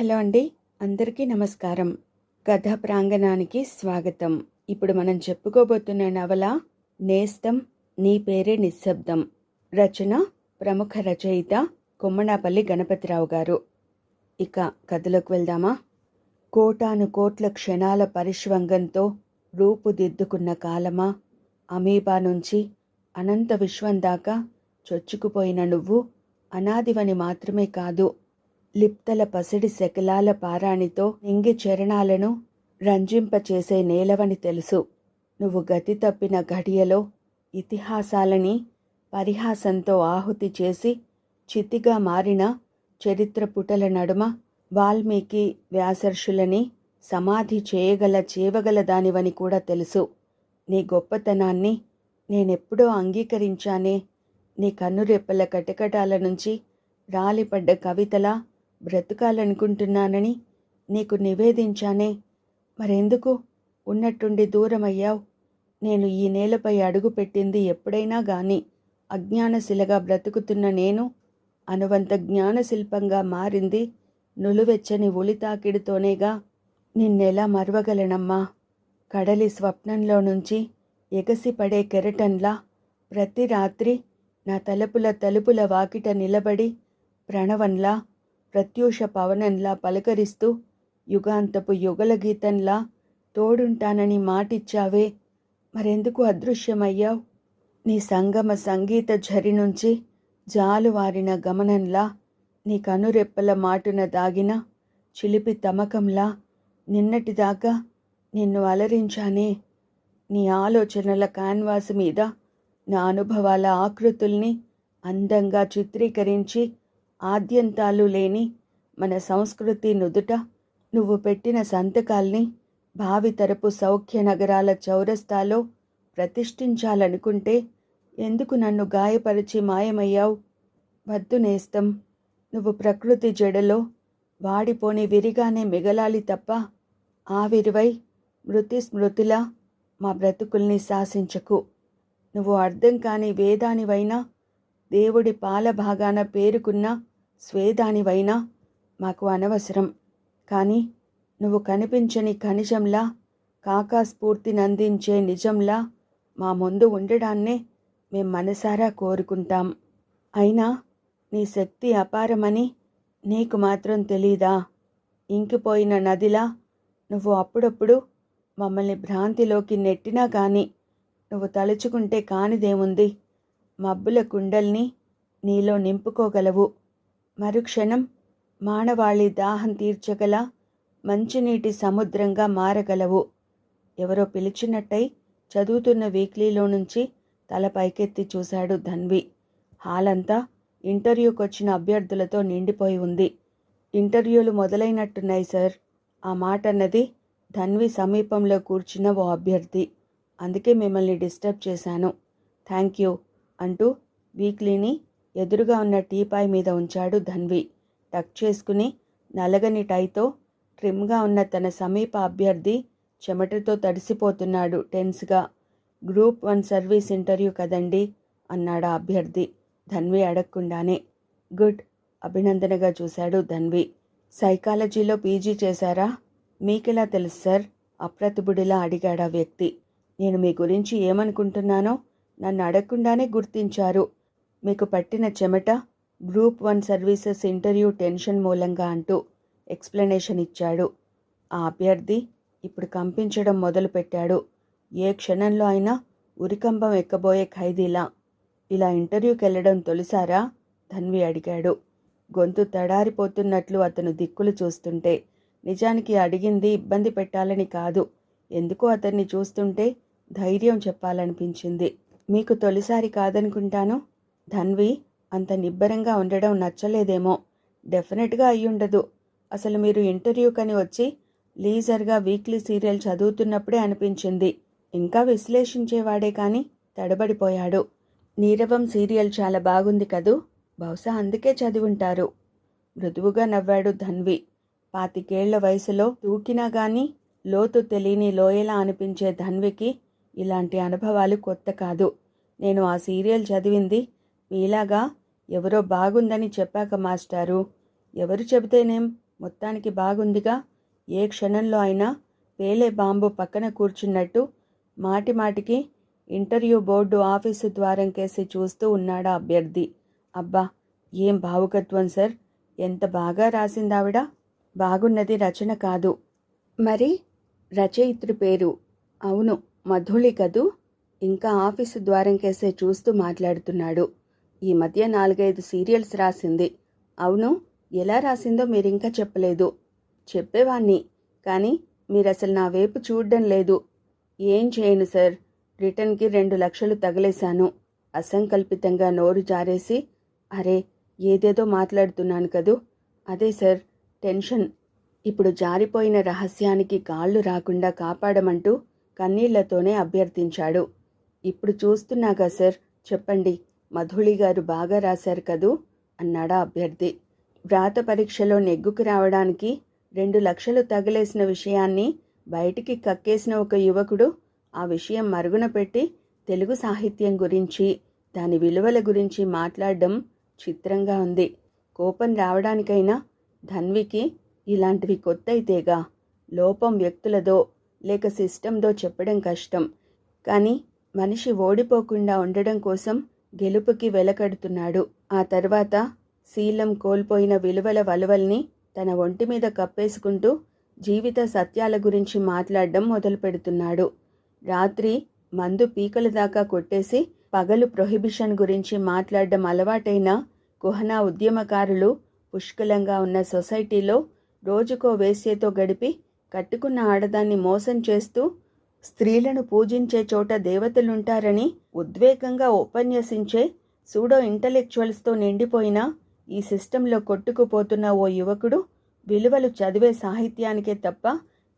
Hello అండి అందరికీ నమస్కారం. కథా ప్రాంగణానికి స్వాగతం. ఇప్పుడు మనం చెప్పుకోబోతున్న నవల నేస్తం నీ పేరే నిశ్శబ్దం. రచన ప్రముఖ రచయిత కొమ్మనాపల్లి గణపతిరావు గారు. ఇక కథలోకి వెళ్దామా? కోటాను కోట్ల క్షణాల పరిష్వంగంతో రూపుదిద్దుకున్న కాలమా? అమీబా నుంచి అనంత విశ్వం దాకా చొచ్చుకుపోయిన నువ్వు అనాదివని మాత్రమే కాదు లిప్తల పసిడి శకలాల పారాణితో నింగి చరణాలను రంజింపచేసే నేలవని తెలుసు. నువ్వు గతి తప్పిన ఘడియలో ఇతిహాసాలని పరిహాసంతో ఆహుతి చేసి చితిగా మారిన చరిత్ర పుటల నడుమ వాల్మీకి వ్యాసర్షులని సమాధి చేయగల చేయగల దానివని కూడా తెలుసు. నీ గొప్పతనాన్ని నేనెప్పుడో అంగీకరించానే నీ కన్నురెప్పల కటకటాల నుంచి రాలిపడ్డ కవితలా బ్రతకాలనుకుంటున్నానని నీకు నివేదించానే. మరెందుకు? ఉన్నట్టుండి దూరమయ్యావు. నేను ఈ నేలపై అడుగుపెట్టింది ఎప్పుడైనా గాని అజ్ఞానశిలగా బ్రతుకుతున్న నేను అనువంత జ్ఞానశిల్పంగా మారింది నులువెచ్చని ఉలితాకిడితోనేగా నిన్నెలా మరవగలనమ్మా. కడలి స్వప్నంలో నుంచి ఎగసిపడే కెరటంలా ప్రతి రాత్రి నా తలుపుల తలుపుల వాకిట నిలబడి ప్రణవంలా ప్రత్యూష పవనంలా పలకరిస్తూ యుగాంతపు యుగల గీతంలా తోడుంటానని మాటిచ్చావే మరెందుకు అదృశ్యమయ్యావు? నీ సంగమ సంగీత ఝరి నుంచి జాలువారిన గమనంలా నీ కనురెప్పల మాటున దాగిన చిలిపి తమకంలా నిన్నటిదాకా నిన్ను అలరించానే నీ ఆలోచనల కాన్వాస్ మీద నా అనుభవాల ఆకృతుల్ని అందంగా చిత్రీకరించి ఆద్యంతాలు లేని మన సంస్కృతి నుదుట నువ్వు పెట్టిన సంతకాల్ని భావితరపు సౌఖ్య నగరాల చౌరస్తాలో ప్రతిష్ఠించాలనుకుంటే ఎందుకు నన్ను గాయపరిచి మాయమయ్యావు? వద్దు నేస్తం నువ్వు ప్రకృతి జడలో వాడిపోని విరిగానే మిగలాలి తప్ప ఆవిరివై మృతి స్మృతిలా మా బ్రతుకుల్ని శాసించకు. నువ్వు అర్థం కాని వేదానివైనా దేవుడి పాలభాగాన పేరుకున్న స్వేదానివైనా మాకు అనవసరం. కానీ నువ్వు కనిపించని ఖనిజంలా కాకాస్ఫూర్తినందించే నిజంలా మా ముందు ఉండడాన్నే మేం మనసారా కోరుకుంటాం. అయినా నీ శక్తి అపారమని నీకు మాత్రం తెలీదా? ఇంకిపోయిన నదిలా నువ్వు అప్పుడప్పుడు మమ్మల్ని భ్రాంతిలోకి నెట్టినా కానీ నువ్వు తలుచుకుంటే కానిదేముంది? మబ్బుల కుండల్ని నీలో నింపుకోగలవు. మరుక్షణం మానవాళి దాహం తీర్చగల మంచినీటి సముద్రంగా మారగలవు. ఎవరో పిలిచినట్టయి చదువుతున్న వీక్లీలో నుంచి తల పైకెత్తి చూశాడు ధన్వి. హాలంతా ఇంటర్వ్యూకి వచ్చిన అభ్యర్థులతో నిండిపోయి ఉంది. ఇంటర్వ్యూలు మొదలైనట్టున్నాయి సార్. ఆ మాట అన్నది ధన్వి సమీపంలో కూర్చున్న ఓ అభ్యర్థి. అందుకే మిమ్మల్ని డిస్టర్బ్ చేశాను. థ్యాంక్ యూ అంటూ వీక్లీని ఎదురుగా ఉన్న టీపాయ్ మీద ఉంచాడు ధన్వి. టక్ చేసుకుని నలగని టైతో ట్రిమ్గా ఉన్న తన సమీప అభ్యర్థి చెమటతో తడిసిపోతున్నాడు టెన్స్గా. గ్రూప్ వన్ సర్వీస్ ఇంటర్వ్యూ కదండి? అన్నాడు అభ్యర్థి. ధన్వి అడగకుండానే. గుడ్. అభినందనగా చూశాడు ధన్వి. సైకాలజీలో పీజీ చేశారా? మీకెలా తెలుసు సార్? అప్రతిభుడిలా అడిగాడా వ్యక్తి. నేను మీ గురించి ఏమనుకుంటున్నానో నన్ను అడగకుండానే గుర్తించారు. మీకు పట్టిన చెమట group one services interview tension మూలంగా అంటూ ఎక్స్ప్లెనేషన్ ఇచ్చాడు. ఆ అభ్యర్థి ఇప్పుడు కంపించడం మొదలుపెట్టాడు. ఏ క్షణంలో అయినా ఉరికంబం ఎక్కబోయే ఖైదీలా. ఇలా ఇంటర్వ్యూకి వెళ్ళడం తొలిసారా? ధన్వి అడిగాడు. గొంతు తడారిపోతున్నట్లు అతను దిక్కులు చూస్తుంటే నిజానికి అడిగింది ఇబ్బంది పెట్టాలని కాదు. ఎందుకో అతన్ని చూస్తుంటే ధైర్యం చెప్పాలనిపించింది. మీకు తొలిసారి కాదనుకుంటాను? ధన్వి అంత నిబ్బరంగా ఉండడం నచ్చలేదేమో. డెఫినెట్గా అయ్యుండదు. అసలు మీరు ఇంటర్వ్యూకని వచ్చి లీజర్గా వీక్లీ సీరియల్ చదువుతున్నప్పుడే అనిపించింది. ఇంకా విశ్లేషించేవాడే కానీ తడబడిపోయాడు. నీరవం సీరియల్ చాలా బాగుంది కదూ? బహుశా అందుకే చదివుంటారు. మృదువుగా నవ్వాడు ధన్వి. పాతికేళ్ళ వయసులో తూకినా గాని లోతు తెలియని లోయలా అనిపించే ధన్వికి ఇలాంటి అనుభవాలు కొత్త కాదు. నేను ఆ సీరియల్ చదివింది మీలాగా ఎవరో బాగుందని చెప్పాక మాస్టారు. ఎవరు చెబితేనేం మొత్తానికి బాగుందిగా. ఏ క్షణంలో అయినా పేలే బాంబు పక్కన కూర్చున్నట్టు మాటి మాటికి ఇంటర్వ్యూ బోర్డు ఆఫీసు ద్వారం కేసి చూస్తూ ఉన్నాడా అభ్యర్థి. అబ్బా ఏం భావుకత్వం సార్. ఎంత బాగా రాసిందావిడ. బాగున్నది రచన కాదు. మరి రచయిత్రి పేరు. అవును మధుళి కదూ. ఇంకా ఆఫీసు ద్వారం కేసే చూస్తూ మాట్లాడుతున్నాడు. ఈ మధ్య నాలుగైదు సీరియల్స్ రాసింది. అవును ఎలా రాసిందో మీరింకా చెప్పలేదు. చెప్పేవాణ్ణి కానీ మీరు అసలు నా వైపు చూడడం లేదు. ఏం చేయను సార్ రిటర్న్కి రెండు లక్షలు తగలేశాను. అసంకల్పితంగా నోరు జారేసి అరే ఏదేదో మాట్లాడుతున్నాను కదూ. అదే సార్ టెన్షన్. ఇప్పుడు జారిపోయిన రహస్యానికి కాళ్ళు రాకుండా కాపాడమంటూ కన్నీళ్ళతోనే అభ్యర్థించాడు. ఇప్పుడు చూస్తున్నాగా సార్ చెప్పండి. మధుళి గారు బాగా రాశారు కదూ? అన్నాడా అభ్యర్థి. వ్రాత పరీక్షలో నెగ్గుకు రావడానికి రెండు లక్షలు తగిలేసిన విషయాన్ని బయటికి కక్కేసిన ఒక యువకుడు ఆ విషయం మరుగున పెట్టి తెలుగు సాహిత్యం గురించి దాని విలువల గురించి మాట్లాడడం చిత్రంగా ఉంది. కోపం రావడానికైనా ధన్వికి ఇలాంటివి కొత్త అయితేగా లోపం వ్యక్తులదో లేక సిస్టందో చెప్పడం కష్టం. కానీ మనిషి ఓడిపోకుండా ఉండడం కోసం గెలుపుకి వెలకడుతున్నాడు. ఆ తర్వాత శీలం కోల్పోయిన విలువల వలువల్ని తన ఒంటి మీద కప్పేసుకుంటూ జీవిత సత్యాల గురించి మాట్లాడడం మొదలు పెడుతున్నాడు రాత్రి మందు పీకల దాకా కొట్టేసి పగలు ప్రొహిబిషన్ గురించి మాట్లాడడం అలవాటైన కుహనా ఉద్యమకారులు పుష్కలంగా ఉన్న సొసైటీలో రోజుకో వేశ్యతో గడిపి కట్టుకున్న ఆడదాన్ని మోసం చేస్తూ స్త్రీలను పూజించే చోట దేవతలుంటారని ఉద్వేగంగా ఉపన్యసించే సూడో ఇంటలెక్చువల్స్తో నిండిపోయిన ఈ సిస్టంలో కొట్టుకుపోతున్న ఓ యువకుడు విలువలు చదివే సాహిత్యానికే తప్ప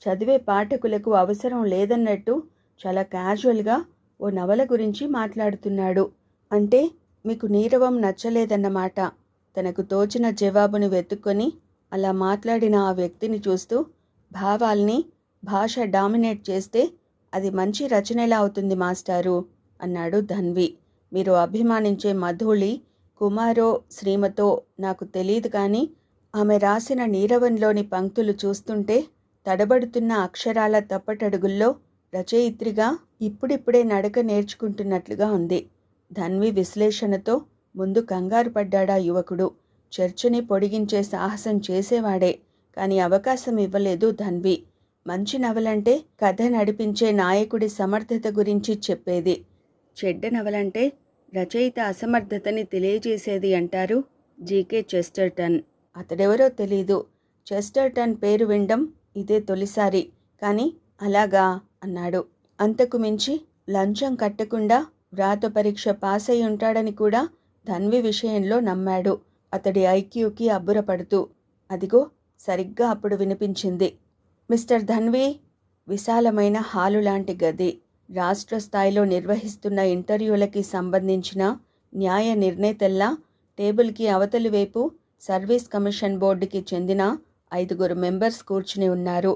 చదివే పాఠకులకు అవసరం లేదన్నట్టు చాలా క్యాజువల్గా ఓ నవల గురించి మాట్లాడుతున్నాడు. అంటే మీకు నీరవం నచ్చలేదన్నమాట. తనకు తోచిన జవాబును వెతుక్కొని అలా మాట్లాడిన ఆ వ్యక్తిని చూస్తూ భావాల్ని భాష డామినేట్ చేస్తే అది మంచి రచన ఎలా అవుతుంది మాస్టారు అన్నాడు ధన్వి. మీరు అభిమానించే మధుళి కుమారో శ్రీమతో నాకు తెలియదు కానీ ఆమె రాసిన నీరవంలోని పంక్తులు చూస్తుంటే తడబడుతున్న అక్షరాల తప్పటడుగుల్లో రచయిత్రిగా ఇప్పుడిప్పుడే నడక నేర్చుకుంటున్నట్లుగా ఉంది. ధన్వి విశ్లేషణతో ముందు కంగారు పడ్డాడా యువకుడు. చర్చని పొడిగించే సాహసం చేసేవాడే కానీ అవకాశం ఇవ్వలేదు ధన్వి. మంచి నవలంటే కథ నడిపించే నాయకుడి సమర్థత గురించి చెప్పేది. చెడ్డ నవలంటే రచయిత అసమర్థతని తెలియజేసేది అంటారు జీకే చెస్టర్టన్. అతడెవరో తెలీదు. చెస్టర్టన్ పేరు వినడం ఇదే తొలిసారి. కానీ అలాగా అన్నాడు. అంతకు మించి లంచం కట్టకుండా వ్రాత పరీక్ష పాస్ అయి ఉంటాడని కూడా ధన్వి విషయంలో నమ్మాడు. అతడి ఐక్యూకి అబ్బురపడుతూ అదిగో సరిగ్గా అప్పుడు వినిపించింది. మిస్టర్ ధన్వి విశాలమైన హాలు లాంటి గది. రాష్ట్ర స్థాయిలో నిర్వహిస్తున్న ఇంటర్వ్యూలకి సంబంధించిన న్యాయ నిర్ణేతల్లా టేబుల్కి అవతలి వైపు సర్వీస్ కమిషన్ బోర్డుకి చెందిన ఐదుగురు మెంబర్స్ కూర్చుని ఉన్నారు.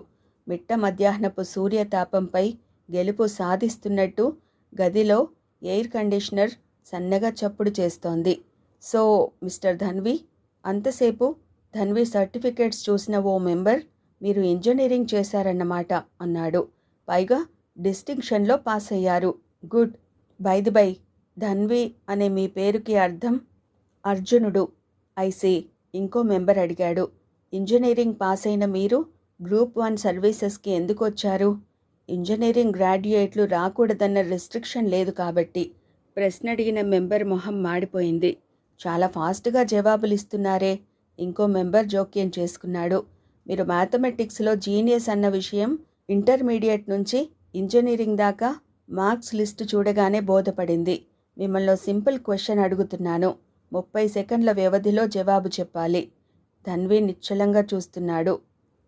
మిట్ట మధ్యాహ్నపు సూర్యతాపంపై గెలుపు సాధిస్తున్నట్టు గదిలో ఎయిర్ కండిషనర్ సన్నగా చప్పుడు చేస్తోంది. సో మిస్టర్ ధన్వి అంతసేపు ధన్వి సర్టిఫికేట్స్ చూసిన ఓ మెంబర్ మీరు ఇంజనీరింగ్ చేశారన్నమాట అన్నాడు. పైగా డిస్టింక్షన్లో పాస్ అయ్యారు good by the by. Dhanvi అనే మీ పేరుకి అర్థం అర్జునుడు. ఐసీ ఇంకో మెంబర్ అడిగాడు. ఇంజనీరింగ్ పాస్ అయిన మీరు గ్రూప్ వన్ సర్వీసెస్కి ఎందుకు వచ్చారు? ఇంజనీరింగ్ గ్రాడ్యుయేట్లు రాకూడదన్న రిస్ట్రిక్షన్ లేదు కాబట్టి ప్రశ్న అడిగిన మెంబర్ మొహం మాడిపోయింది. చాలా ఫాస్ట్గా జవాబులు ఇస్తున్నారే ఇంకో మెంబర్ జోక్యం చేసుకున్నాడు. మీరు మ్యాథమెటిక్స్లో జీనియస్ అన్న విషయం ఇంటర్మీడియట్ నుంచి ఇంజనీరింగ్ దాకా మార్క్స్ లిస్ట్ చూడగానే బోధపడింది. మిమ్మల్ని సింపుల్ క్వశ్చన్ అడుగుతున్నాను. ముప్పై సెకండ్ల వ్యవధిలో జవాబు చెప్పాలి. తన్వి నిశ్చలంగా చూస్తున్నాడు.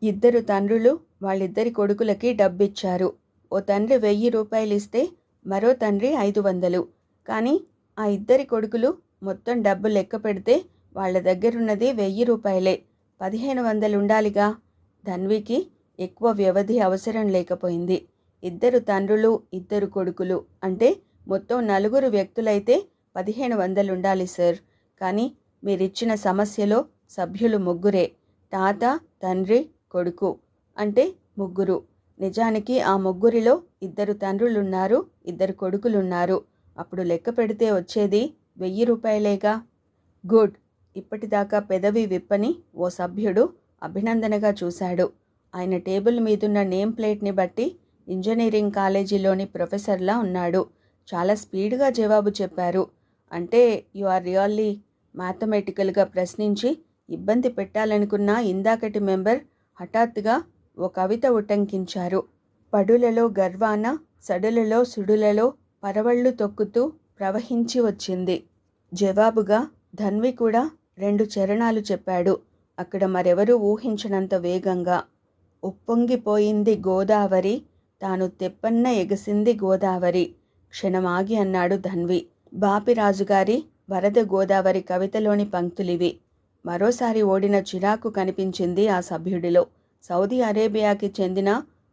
ఇద్దరు తండ్రులు వాళ్ళిద్దరి కొడుకులకి డబ్బిచ్చారు. ఓ తండ్రి వెయ్యి రూపాయలు ఇస్తే మరో తండ్రి ఐదు వందలు. కానీ ఆ ఇద్దరి కొడుకులు మొత్తం డబ్బు లెక్క పెడితే వాళ్ళ దగ్గరున్నది వెయ్యి రూపాయలే. పదిహేను వందలు ఉండాలిగా ధన్వికి ఎక్కువ వ్యవధి అవసరం లేకపోయింది. ఇద్దరు తండ్రులు ఇద్దరు కొడుకులు అంటే మొత్తం నలుగురు వ్యక్తులైతే పదిహేను వందలు ఉండాలి సార్. కానీ మీరిచ్చిన సమస్యలో సభ్యులు ముగ్గురే తాత తండ్రి కొడుకు అంటే ముగ్గురు. నిజానికి ఆ ముగ్గురిలో ఇద్దరు తండ్రులున్నారు ఇద్దరు కొడుకులున్నారు. అప్పుడు లెక్క పెడితే వచ్చేది వెయ్యి రూపాయలేగా. గుడ్. ఇప్పటిదాకా పెదవి విప్పని ఓ సభ్యుడు అభినందనగా చూశాడు. ఆయన టేబుల్ మీదున్న నేమ్ ప్లేట్ని బట్టి ఇంజనీరింగ్ కాలేజీలోని ప్రొఫెసర్లా ఉన్నాడు. చాలా స్పీడ్గా జవాబు చెప్పారు. అంటే యు ఆర్ రియల్లీ మ్యాథమెటికల్గా ప్రశ్నించి ఇబ్బంది పెట్టాలనుకున్న ఇందాకటి మెంబర్ హఠాత్తుగా ఓ కవిత ఉటంకించారు. పడులలో గర్వాన సడులలో సుడులలో పరవళ్ళు తొక్కుతూ ప్రవహించి వచ్చింది. జవాబుగా ధన్వి కూడా రెండు చరణాలు చెప్పాడు. అక్కడ మరెవరూ ఊహించనంత వేగంగా. ఉప్పొంగిపోయింది గోదావరి తాను తెప్పన్న ఎగసింది గోదావరి. క్షణమాగి అన్నాడు ధన్వి. బాపిరాజుగారి వరద గోదావరి కవితలోని పంక్తులివి. మరోసారి ఓడిన చిరాకు కనిపించింది ఆ సభ్యుడిలో. సౌదీ అరేబియాకి చెందిన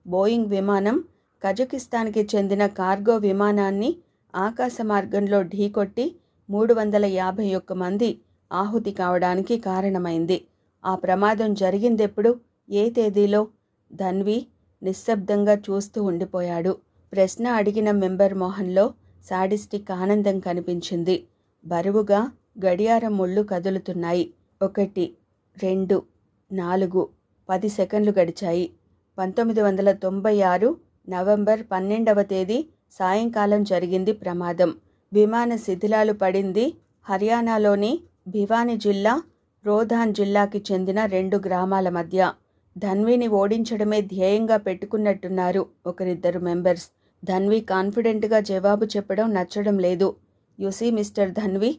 బోయింగ్ విమానం కజకిస్తాన్కి చెందిన కార్గో విమానాన్ని ఆకాశ మార్గంలో ఢీకొట్టి మూడు వందల యాభై ఒక్క మంది ఆహుతి కావడానికి కారణమైంది. ఆ ప్రమాదం జరిగిందెప్పుడు? ఏ తేదీలో? ధన్వి నిశ్శబ్దంగా చూస్తూ ఉండిపోయాడు. ప్రశ్న అడిగిన మెంబర్ మోహన్లో సాడిస్టిక్ ఆనందం కనిపించింది. బరువుగా గడియారం ముళ్ళు కదులుతున్నాయి. ఒకటి రెండు నాలుగు పది సెకండ్లు గడిచాయి. పంతొమ్మిది వందల తొంభై ఆరు నవంబర్ పన్నెండవ తేదీ సాయంకాలం జరిగింది ప్రమాదం. విమాన శిథిలాలు పడింది హర్యానాలోని భివానీ జిల్లా రోధాన్ జిల్లాకి చెందిన రెండు గ్రామాల మధ్య ధన్విని ఓడించడమే ధ్యేయంగా పెట్టుకున్నట్టున్నారు ఒకరిద్దరు మెంబర్స్. ధన్వి కాన్ఫిడెంట్గా జవాబు చెప్పడం నచ్చడం లేదు. You see mister Dhanvi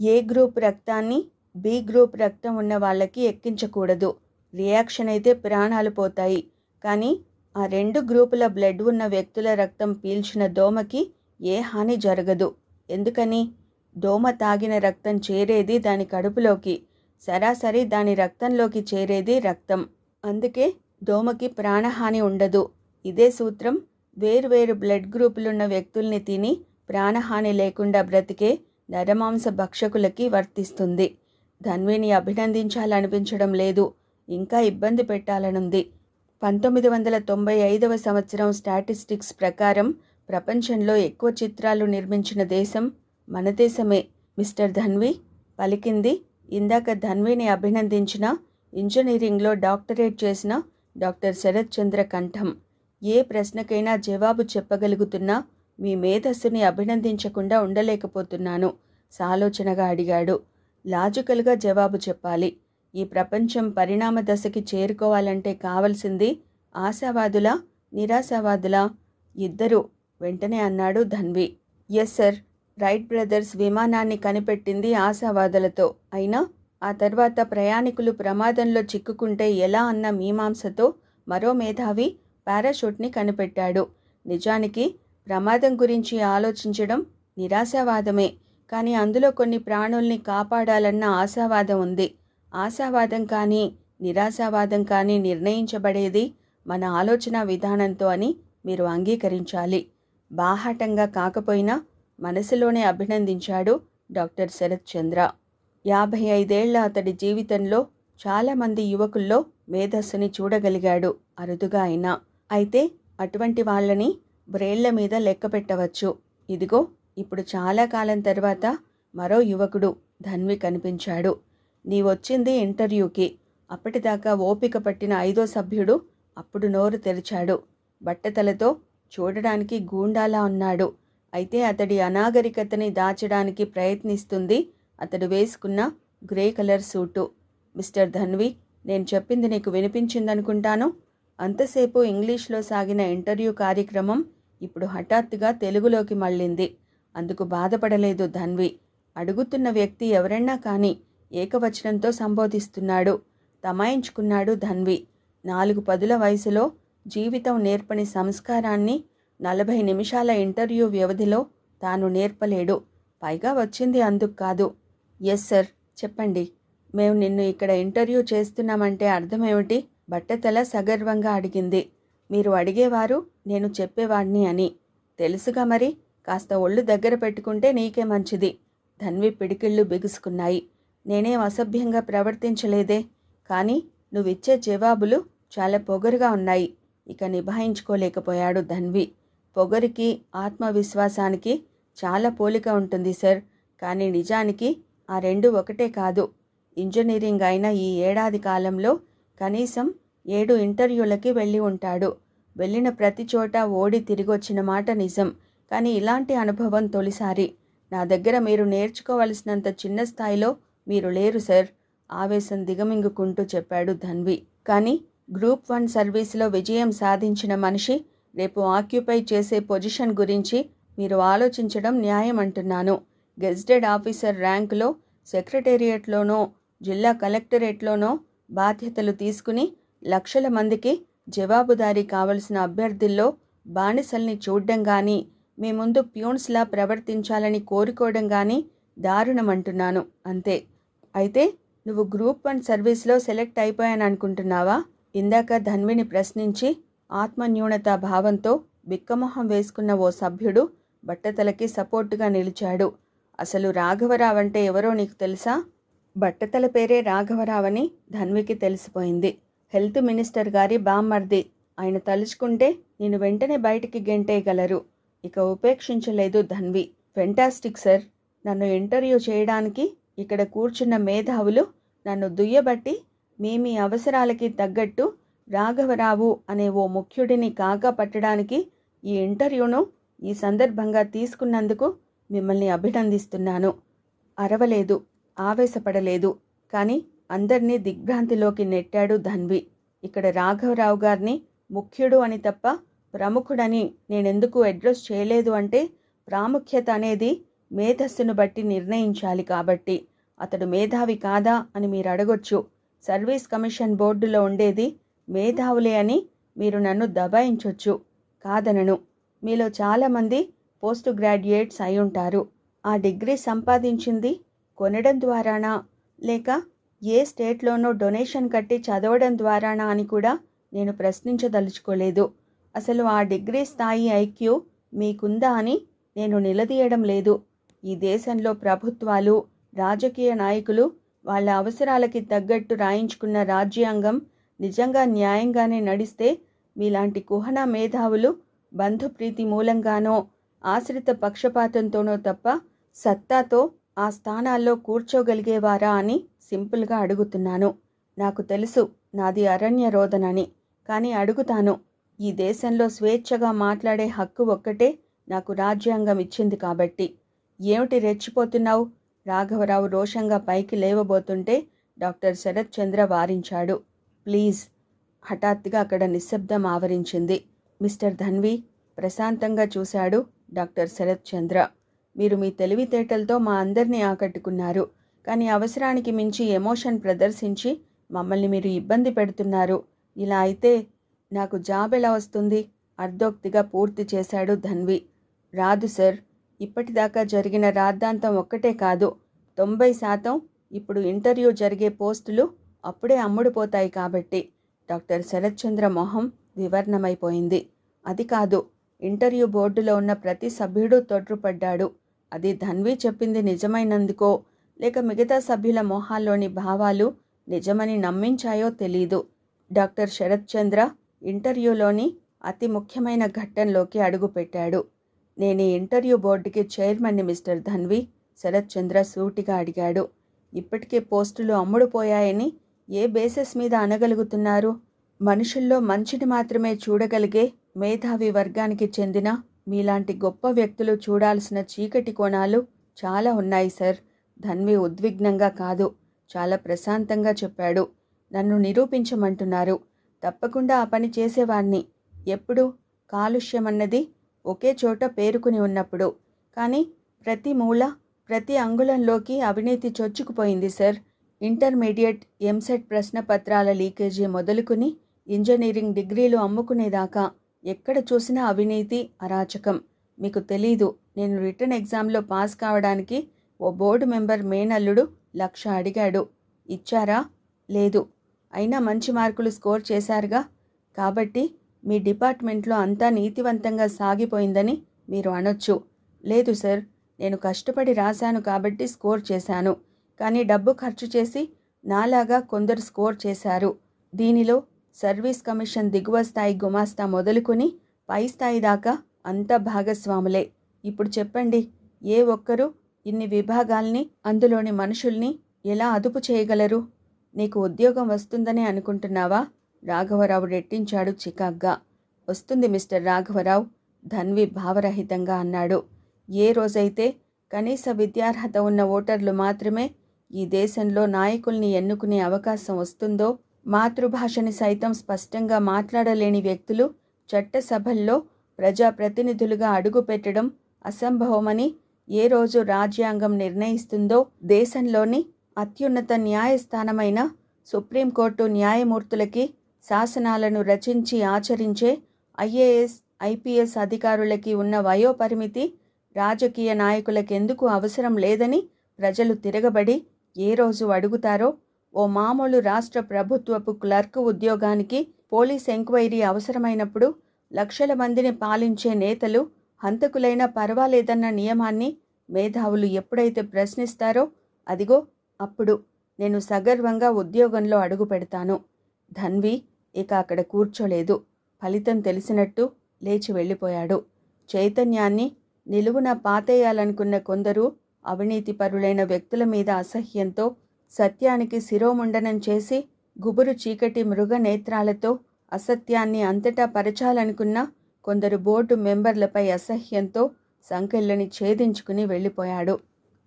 A group రక్తాన్ని బి గ్రూప్ రక్తం ఉన్న వాళ్ళకి ఎక్కించకూడదు. రియాక్షన్ అయితే ప్రాణాలు పోతాయి. కానీ ఆ రెండు గ్రూపుల బ్లడ్ ఉన్న వ్యక్తుల రక్తం పీల్చిన దోమకి ఏ హాని జరగదు. ఎందుకని? దోమ తాగిన రక్తం చేరేది దాని కడుపులోకి. సరాసరి దాని రక్తంలోకి చేరేది రక్తం. అందుకే దోమకి ప్రాణహాని ఉండదు. ఇదే సూత్రం. వేర్వేరు బ్లడ్ గ్రూపులున్న వ్యక్తుల్ని తిని ప్రాణహాని లేకుండా బ్రతికే నరమాంస భక్షకులకి వర్తిస్తుంది. ధన్విని అభినందించాలనిపించడం లేదు. ఇంకా ఇబ్బంది పెట్టాలనుంది. పంతొమ్మిది వందల తొంభై ఐదవ సంవత్సరం స్టాటిస్టిక్స్ ప్రకారం ప్రపంచంలో ఎక్కువ చిత్రాలు నిర్మించిన దేశం మన దేశమే. మిస్టర్ ధన్వి పలికింది. ఇందాక ధన్విని అభినందించిన ఇంజనీరింగ్లో డాక్టరేట్ చేసిన డాక్టర్ శరత్ చంద్ర కంఠం. ఏ ప్రశ్నకైనా జవాబు చెప్పగలుగుతున్నా మీ మేధస్సుని అభినందించకుండా ఉండలేకపోతున్నాను సాలోచనగా అడిగాడు. లాజికల్గా జవాబు చెప్పాలి. ఈ ప్రపంచం పరిణామ దశకి చేరుకోవాలంటే కావలసింది ఆశావాదుల నిరాశావాదుల? ఇద్దరు వెంటనే అన్నాడు Dhanvi. Yes sir. Wright brothers విమానాన్ని కనిపెట్టింది ఆశావాదులతో. అయినా ఆ తర్వాత ప్రయాణికులు ప్రమాదంలో చిక్కుకుంటే ఎలా అన్న మీమాంసతో మరో మేధావి పారాషూట్ని కనిపెట్టాడు. నిజానికి ప్రమాదం గురించి ఆలోచించడం నిరాశావాదమే. కానీ అందులో కొన్ని ప్రాణుల్ని కాపాడాలన్న ఆశావాదం ఉంది. ఆశావాదం కానీ నిరాశావాదం కానీ నిర్ణయించబడేది మన ఆలోచన విధానంతో అని మీరు అంగీకరించాలి. బాహాటంగా కాకపోయినా మనసులోనే అభినందించాడు డాక్టర్ శరత్ చంద్ర. యాభై ఐదేళ్ళ అతడి జీవితంలో చాలామంది యువకుల్లో మేధస్సుని చూడగలిగాడు అరుదుగా అయినా. అయితే అటువంటి వాళ్ళని బ్రేళ్ళ మీద లెక్క పెట్టవచ్చు. ఇదిగో ఇప్పుడు చాలా కాలం తర్వాత మరో యువకుడు ధన్వి కనిపించాడు. నీవొచ్చింది ఇంటర్వ్యూకి. అప్పటిదాకా ఓపిక పట్టిన ఐదో సభ్యుడు అప్పుడు నోరు తెరిచాడు. బట్టతలతో చూడడానికి గూండాలా ఉన్నాడు. అయితే అతడి అనాగరికతని దాచడానికి ప్రయత్నిస్తుంది. అతడు వేసుకున్న grey colour suit. Mister Dhanvi నేను చెప్పింది నీకు వినిపించిందనుకుంటాను. అంతసేపు ఇంగ్లీష్లో సాగిన ఇంటర్వ్యూ కార్యక్రమం ఇప్పుడు హఠాత్తుగా తెలుగులోకి మళ్ళింది. అందుకు బాధపడలేదు ధన్వి. అడుగుతున్న వ్యక్తి ఎవరన్నా కానీ ఏకవచనంతో సంబోధిస్తున్నాడు. తమాయించుకున్నాడు ధన్వి. నాలుగు పదుల వయసులో జీవితం నేర్పని సంస్కారాన్ని నలభై నిమిషాల ఇంటర్వ్యూ వ్యవధిలో తాను నేర్పలేడు. పైగా వచ్చింది అందుకు కాదు. ఎస్ సార్ చెప్పండి. మేము నిన్ను ఇక్కడ ఇంటర్వ్యూ చేస్తున్నామంటే అర్థమేమిటి? బట్టతల సగర్వంగా అడిగింది. మీరు అడిగేవారు నేను చెప్పేవాడిని అని. తెలుసుగా మరి కాస్త ఒళ్ళు దగ్గర పెట్టుకుంటే నీకే మంచిది. ధన్వి పిడికిళ్ళు బిగుసుకున్నాయి. నేనేం అసభ్యంగా ప్రవర్తించలేదే? కానీ నువ్విచ్చే జవాబులు చాలా పొగరుగా ఉన్నాయి. ఇక నిభాయించుకోలేకపోయాడు ధన్వి. పొగరికి ఆత్మవిశ్వాసానికి చాలా పోలిక ఉంటుంది సార్. కానీ నిజానికి ఆ రెండు ఒకటే కాదు. ఇంజనీరింగ్ అయిన ఈ ఏడాది కాలంలో కనీసం ఏడు ఇంటర్వ్యూలకి వెళ్ళి ఉంటాడు. వెళ్ళిన ప్రతి చోట ఓడి తిరిగొచ్చిన మాట నిజం. కానీ ఇలాంటి అనుభవం తొలిసారి. నా దగ్గర మీరు నేర్చుకోవలసినంత చిన్న స్థాయిలో మీరు లేరు సార్ ఆవేశం దిగమింగుకుంటూ చెప్పాడు ధన్వి. కానీ గ్రూప్ వన్ సర్వీస్లో విజయం సాధించిన మనిషి రేపు ఆక్యుపై చేసే పొజిషన్ గురించి మీరు ఆలోచించడం న్యాయం అంటున్నాను. గెజిటెడ్ ఆఫీసర్ ర్యాంకులో సెక్రటేరియట్లోనో జిల్లా కలెక్టరేట్లోనో బాధ్యతలు తీసుకుని లక్షల మందికి జవాబుదారీ కావలసిన అభ్యర్థుల్లో బానిసల్ని చూడడం కానీ మీ ముందు ప్యూన్స్లా ప్రవర్తించాలని కోరుకోవడం కానీ దారుణమంటున్నాను అంతే. అయితే నువ్వు గ్రూప్ వన్ సర్వీస్లో సెలెక్ట్ అయిపోయాను అనుకుంటున్నావా ఇందాక ధన్విని ప్రశ్నించి ఆత్మన్యూనత భావంతో బిక్కమొహం వేసుకున్న ఓ సభ్యుడు బట్టతలకి సపోర్టుగా నిలిచాడు. అసలు రాఘవరావంటే ఎవరో నీకు తెలుసా? బట్టతల పేరే రాఘవరావని ధన్వికి తెలిసిపోయింది. హెల్త్ మినిస్టర్ గారి బామ్మర్ది. ఆయన తలుచుకుంటే నేను వెంటనే బయటికి గెంటేయగలరు. ఇక ఉపేక్షించలేదు ధన్వి. ఫెంటాస్టిక్ సార్ నన్ను ఇంటర్వ్యూ చేయడానికి ఇక్కడ కూర్చున్న మేధావులు నన్ను దుయ్యబట్టి మీ మీ అవసరాలకి తగ్గట్టు రాఘవరావు అనే ఓ ముఖ్యుడిని కాగా పట్టడానికి ఈ ఇంటర్వ్యూను ఈ సందర్భంగా తీసుకున్నందుకు మిమ్మల్ని అభినందిస్తున్నాను. అరవలేదు ఆవేశపడలేదు కానీ అందర్నీ దిగ్భ్రాంతిలోకి నెట్టాడు ధన్వి. ఇక్కడ రాఘవరావు గారిని ముఖ్యుడు అని తప్ప ప్రముఖుడని నేనెందుకు అడ్రస్ చేయలేదు అంటే ప్రాముఖ్యత అనేది మేధస్సును బట్టి నిర్ణయించాలి కాబట్టి. అతడు మేధావి కాదా అని మీరు అడగొచ్చు. సర్వీస్ కమిషన్ బోర్డులో ఉండేది మేధావులే అని మీరు నన్ను దబాయించొచ్చు కాదనను. మీలో చాలామంది పోస్ట్ గ్రాడ్యుయేట్స్ అయి ఉంటారు. ఆ డిగ్రీ సంపాదించింది కొనడం ద్వారానా? లేక ఏ స్టేట్లోనో డొనేషన్ కట్టి చదవడం ద్వారానా అని కూడా నేను ప్రశ్నించదలుచుకోలేదు. అసలు ఆ డిగ్రీ స్థాయి ఐక్యూ మీకుందా అని నేను నిలదీయడం లేదు. ఈ దేశంలో ప్రభుత్వాలు రాజకీయ నాయకులు వాళ్ళ అవసరాలకి తగ్గట్టు రాయించుకున్న రాజ్యాంగం నిజంగా న్యాయంగానే నడిస్తే మీలాంటి కుహన మేధావులు బంధుప్రీతి మూలంగానో ఆశ్రిత పక్షపాతంతోనో తప్ప సత్తాతో ఆ స్థానాల్లో కూర్చోగలిగేవారా అని సింపుల్గా అడుగుతున్నాను. నాకు తెలుసు నాది అరణ్య రోదనని కానీ అడుగుతాను. ఈ దేశంలో స్వేచ్ఛగా మాట్లాడే హక్కు ఒక్కటే నాకు రాజ్యాంగం ఇచ్చింది కాబట్టి. ఏమిటి రెచ్చిపోతున్నావు? రాఘవరావు రోషంగా పైకి లేవబోతుంటే డాక్టర్ శరత్ చంద్ర వారించాడు. ప్లీజ్. హఠాత్తుగా అక్కడ నిశ్శబ్దం ఆవరించింది. మిస్టర్ ధన్వి ప్రశాంతంగా చూశాడు డాక్టర్ శరత్ చంద్ర. మీరు మీ తెలివితేటలతో మా అందరినీ ఆకట్టుకున్నారు. కానీ అవసరానికి మించి ఎమోషన్ ప్రదర్శించి మమ్మల్ని మీరు ఇబ్బంది పెడుతున్నారు. ఇలా అయితే నాకు జాబ్ ఎలా వస్తుంది? అర్ధోక్తిగా పూర్తి చేశాడు ధన్వి. రాదు సార్ ఇప్పటిదాకా జరిగిన రాద్ధాంతం ఒక్కటే కాదు. తొంభై శాతం ఇప్పుడు ఇంటర్వ్యూ జరిగే పోస్టులు అప్పుడే అమ్ముడుపోతాయి కాబట్టి. డాక్టర్ శరత్చంద్ర మొహం వివర్ణమైపోయింది. అది కాదు ఇంటర్వ్యూ బోర్డులో ఉన్న ప్రతి సభ్యుడు తొట్రుపడ్డాడు. అది ధన్వి చెప్పింది నిజమైనందుకో లేక మిగతా సభ్యుల మొహాల్లోని భావాలు నిజమని నమ్మించాయో తెలీదు. డాక్టర్ శరత్చంద్ర ఇంటర్వ్యూలోని అతి ముఖ్యమైన ఘట్టంలోకి అడుగుపెట్టాడు. నేను ఈ ఇంటర్వ్యూ బోర్డుకి చైర్మన్ని మిస్టర్ ధన్వి శరత్చంద్ర సూటిగా అడిగాడు. ఇప్పటికే పోస్టులు అమ్ముడుపోయాయని ఏ బేసిస్ మీద అనగలుగుతున్నారు? మనుషుల్లో మంచిని మాత్రమే చూడగలిగే మేధావి వర్గానికి చెందిన మీలాంటి గొప్ప వ్యక్తులు చూడాల్సిన చీకటి కోణాలు చాలా ఉన్నాయి సార్. ధన్వి ఉద్విగ్నంగా కాదు చాలా ప్రశాంతంగా చెప్పాడు. నన్ను నిరూపించమంటున్నారు. తప్పకుండా ఆ పని చేసేవాణ్ణి. ఎప్పుడు? కాలుష్యం అన్నది ఒకే చోట పేరుకుని ఉన్నప్పుడు. కానీ ప్రతి మూల ప్రతి అంగుళంలోకి అవినీతి చొచ్చుకుపోయింది సార్. ఇంటర్మీడియట్ ఎంసెట్ ప్రశ్నపత్రాల లీకేజీ మొదలుకుని ఇంజనీరింగ్ డిగ్రీలు అమ్ముకునేదాకా ఎక్కడ చూసినా అవినీతి అరాచకం. మీకు తెలీదు నేను రిటర్న్ ఎగ్జామ్లో పాస్ కావడానికి ఓ బోర్డు మెంబర్ మేనల్లుడు లక్ష అడిగాడు. ఇచ్చారా? లేదు. అయినా మంచి మార్కులు స్కోర్ చేశారుగా. కాబట్టి మీ డిపార్ట్మెంట్లో అంతా నీతివంతంగా సాగిపోయిందని మీరు అనొచ్చు. లేదు సార్ నేను కష్టపడి రాశాను కాబట్టి స్కోర్ చేశాను. కానీ డబ్బు ఖర్చు చేసి నాలాగా కొందరు స్కోర్ చేశారు. దీనిలో సర్వీస్ కమిషన్ దిగువ స్థాయి గుమాస్తా మొదలుకొని పై స్థాయి దాకా అంతా భాగస్వాములే. ఇప్పుడు చెప్పండి ఏ ఒక్కరూ ఇన్ని విభాగాల్ని అందులోని మనుషుల్ని ఎలా అదుపు చేయగలరు? నీకు ఉద్యోగం వస్తుందని అనుకుంటున్నావా? రాఘవరావు రెట్టించాడు చికాగ్గా. వస్తుంది మిస్టర్ రాఘవరావు ధన్వి భావరహితంగా అన్నాడు. ఏ రోజైతే కనీస విద్యార్హత ఉన్న ఓటర్లు మాత్రమే ఈ దేశంలో నాయకుల్ని ఎన్నుకునే అవకాశం వస్తుందో మాతృభాషని సైతం స్పష్టంగా మాట్లాడలేని వ్యక్తులు చట్టసభల్లో ప్రజాప్రతినిధులుగా అడుగుపెట్టడం అసంభవమని ఏ రోజు రాజ్యాంగం నిర్ణయిస్తుందో దేశంలోని అత్యున్నత న్యాయస్థానమైన సుప్రీంకోర్టు న్యాయమూర్తులకి శాసనాలను రచించి ఆచరించే ఐఏఎస్ ఐపీఎస్ అధికారులకి ఉన్న వయోపరిమితి రాజకీయ నాయకులకెందుకు అవసరం లేదని ప్రజలు తిరగబడి ఏ రోజు అడుగుతారో? ఓ మామూలు రాష్ట్ర ప్రభుత్వపు క్లర్క్ ఉద్యోగానికి పోలీస్ ఎంక్వైరీ అవసరమైనప్పుడు లక్షల మందిని పాలించే నేతలు హంతకులైనా పర్వాలేదన్న నియమాన్ని మేధావులు ఎప్పుడైతే ప్రశ్నిస్తారో అదిగో అప్పుడు నేను సగర్వంగా ఉద్యోగంలో అడుగు పెడతాను. ధన్వి ఇక అక్కడ కూర్చోలేదు. ఫలితం తెలిసినట్టు లేచి వెళ్ళిపోయాడు. చైతన్యాన్ని నిలువున పాతేయాలనుకున్న కొందరు అవినీతిపరులైన వ్యక్తుల మీద అసహ్యంతో సత్యానికి శిరోముండనం చేసి గుబురు చీకటి మృగ నేత్రాలతో అసత్యాన్ని అంతటా పరచాలనుకున్న కొందరు బోర్డు మెంబర్లపై అసహ్యంతో సంకెళ్ళని ఛేదించుకుని వెళ్ళిపోయాడు.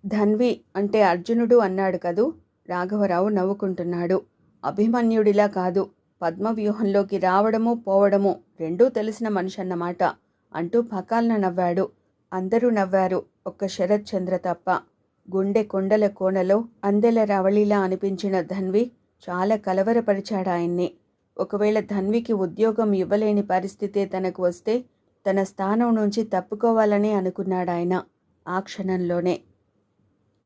ధన్వి అంటే అర్జునుడు అన్నాడు కదూ? రాఘవరావు నవ్వుకుంటున్నాడు. అభిమన్యుడిలా కాదు. పద్మవ్యూహంలోకి రావడము పోవడము రెండూ తెలిసిన మనిషన్నమాట అంటూ పకాలన నవ్వాడు. అందరూ నవ్వారు. ఒక్క శరత్చంద్ర తప్ప. గుండె కొండల కోనలో అందెల రవళిలా అనిపించిన ధన్వి చాలా కలవరపరిచాడాయన్ని ఒకవేళ ధన్వికి ఉద్యోగం ఇవ్వలేని పరిస్థితే తనకు వస్తే తన స్థానం నుంచి తప్పుకోవాలని అనుకున్నాడాయన ఆ క్షణంలోనే.